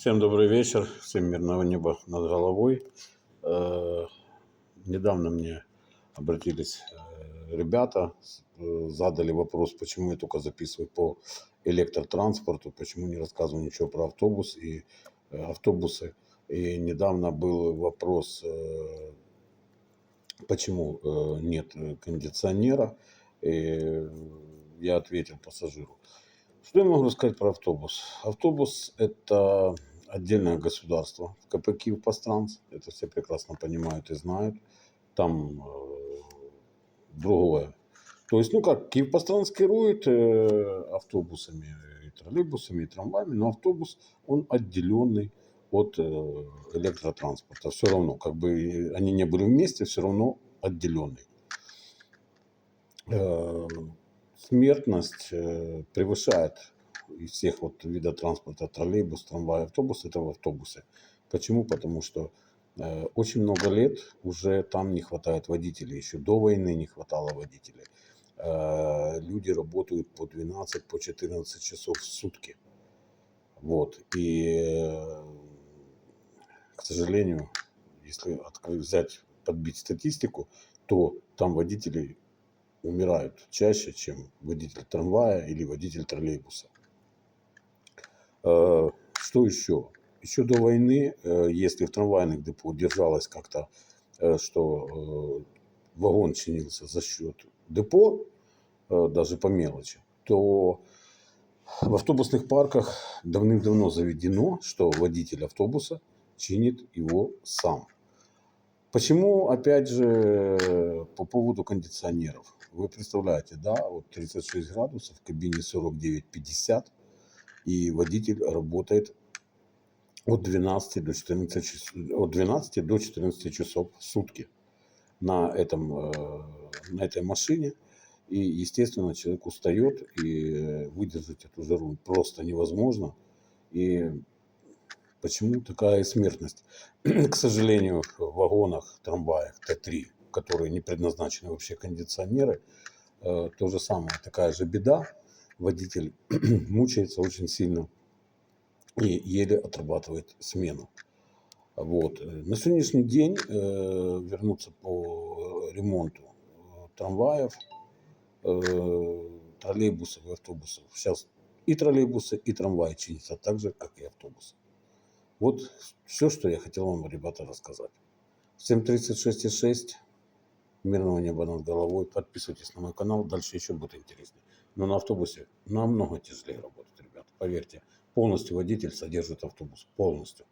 Всем добрый вечер, всем мирного неба над головой. Э, Недавно мне обратились э, ребята, э, задали вопрос, почему я только записываю по электротранспорту, почему не рассказываю ничего про автобус и автобусы. И недавно был вопрос, почему нет кондиционера. И я ответил пассажиру. Что я могу рассказать про автобус? Автобус – это отдельное государство в КП Киев Постранс. Это все прекрасно понимают и знают. Там э, другое. То есть, ну как, Киев Постранс керует э, автобусами, и троллейбусами, и трамваями, но автобус, он отделенный от э, электротранспорта. Все равно, как бы они не были вместе, все равно отделенный. Э, смертность э, превышает из всех вот видов транспорта троллейбус, трамвай, автобус это в автобусе. Почему? Потому что э, очень много лет уже там не хватает водителей. Еще до войны не хватало водителей. Э, люди работают по 12, по 14 часов в сутки. Вот. И, э, к сожалению, если взять, подбить статистику, то там водители умирают чаще, чем водитель трамвая или водитель троллейбуса. Э, Что еще? Еще до войны, э, если в трамвайных депо держалось как-то, э, что вагон чинился за счет депо, даже по мелочи, то в автобусных парках давным-давно заведено, что водитель автобуса чинит его сам. Почему, опять же, по поводу кондиционеров? Вы представляете, да, вот 36 градусов, в кабине 49-50, и водитель работает от 12 до 14 часов, от 12 до 14 часов в сутки на, этом, э, на этой машине. И, естественно, человек устает, и выдержать эту жару просто невозможно. И почему такая смертность? К сожалению, в вагонах, трамваях Т3, которые не предназначены вообще кондиционеры, э, то же самое, такая же беда. Водитель мучается очень сильно и еле отрабатывает смену. Вот. На сегодняшний день э, вернуться по ремонту э, трамваев, э, троллейбусов и автобусов. Сейчас и троллейбусы, и трамваи чинятся так же, как и автобусы. Вот все, что я хотел вам, ребята, рассказать. Всем 36,6. Мирного неба над головой. Подписывайтесь на мой канал, дальше еще будет интереснее. Но на автобусе намного тяжелее работать, ребята, поверьте. Полностью водитель содержит автобус, полностью.